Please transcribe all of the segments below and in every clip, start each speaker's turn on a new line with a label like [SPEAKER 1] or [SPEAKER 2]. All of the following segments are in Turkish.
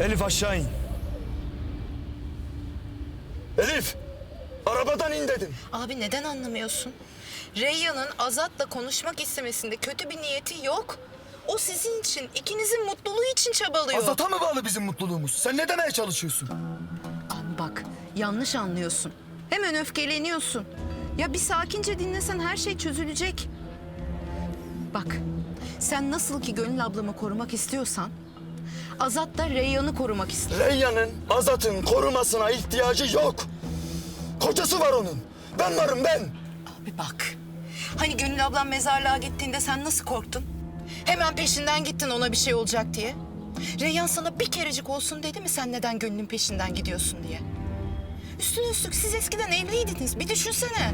[SPEAKER 1] Elif aşağı in. Elif! Arabadan in dedim.
[SPEAKER 2] Abi neden anlamıyorsun? Reyyan'ın Azat'la konuşmak istemesinde kötü bir niyeti yok. O sizin için, ikinizin mutluluğu için çabalıyor.
[SPEAKER 1] Azata mı bağlı bizim mutluluğumuz? Sen ne demeye çalışıyorsun?
[SPEAKER 2] Abi bak, yanlış anlıyorsun. Hemen öfkeleniyorsun. Ya bir sakince dinlesen her şey çözülecek. Bak, sen nasıl ki Gönül ablamı korumak istiyorsan... Azat da Reyyan'ı korumak istiyor.
[SPEAKER 1] Reyyan'ın Azat'ın korumasına ihtiyacı yok. Kocası var onun. Ben varım ben.
[SPEAKER 2] Abi bak, hani Gönül ablam mezarlığa gittiğinde sen nasıl korktun? Hemen peşinden gittin ona bir şey olacak diye. Reyhan sana bir kerecik olsun dedi mi sen neden Gönül'ün peşinden gidiyorsun diye? Üstüne üstlük siz eskiden evliydiniz. Bir düşünsene.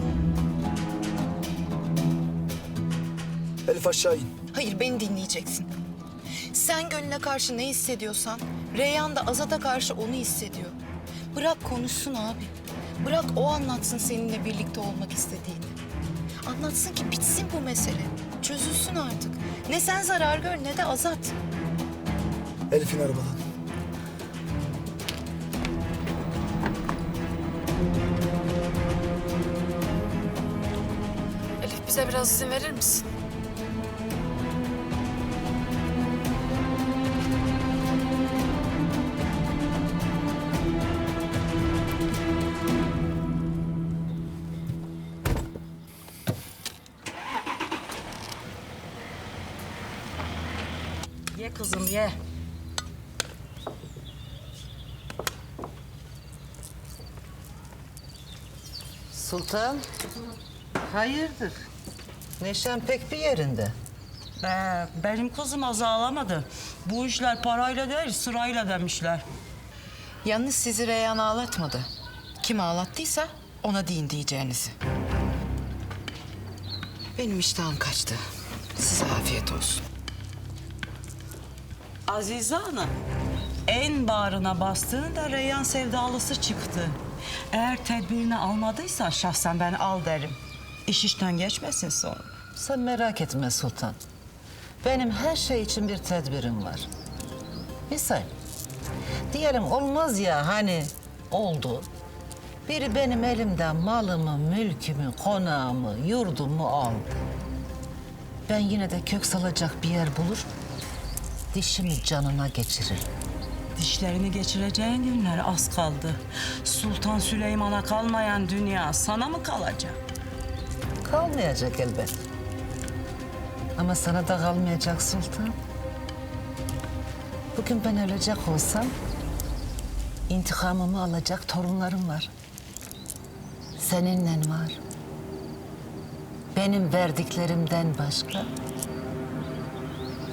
[SPEAKER 1] Elif aşağı in.
[SPEAKER 2] Hayır beni dinleyeceksin. Sen Gönül'e karşı ne hissediyorsan Reyhan da Azat'a karşı onu hissediyor. Bırak konuşsun abi. Bırak o anlatsın seninle birlikte olmak istediğini. Anlatsın ki bitsin bu mesele. Çözülsün artık. Ne sen zarar gör ne de Azat.
[SPEAKER 1] Elif'in arabadan.
[SPEAKER 3] Elif bize biraz izin verir misin?
[SPEAKER 4] Ye kızım ye.
[SPEAKER 5] Sultan, hayırdır? Neşen pek bir yerinde.
[SPEAKER 4] Be, benim kızım az ağlamadı. Bu işler parayla değil sırayla demişler.
[SPEAKER 2] Yalnız sizi Reyhan ağlatmadı. Kim ağlattıysa ona deyin diyeceğinizi. Benim iştahım kaçtı. Size afiyet olsun.
[SPEAKER 4] Azize Hanım, en bağrına bastığında Reyhan sevdalısı çıktı. Eğer tedbirini almadıysa şahsen ben al derim. İş işten geçmesin sonra.
[SPEAKER 5] Sen merak etme Sultan. Benim her şey için bir tedbirim var. Misal, diyelim olmaz ya hani oldu. Biri benim elimden malımı, mülkümü, konağımı, yurdumu aldı. Ben yine de kök salacak bir yer bulur, dişimi canına geçiririm.
[SPEAKER 4] Dişlerini geçireceğin günler az kaldı. Sultan Süleyman'a kalmayan dünya sana mı kalacak?
[SPEAKER 5] Kalmayacak elbet. Ama sana da kalmayacak sultan. Bugün ben ölecek olsam intikamımı alacak torunlarım var. Seninle var. Benim verdiklerimden başka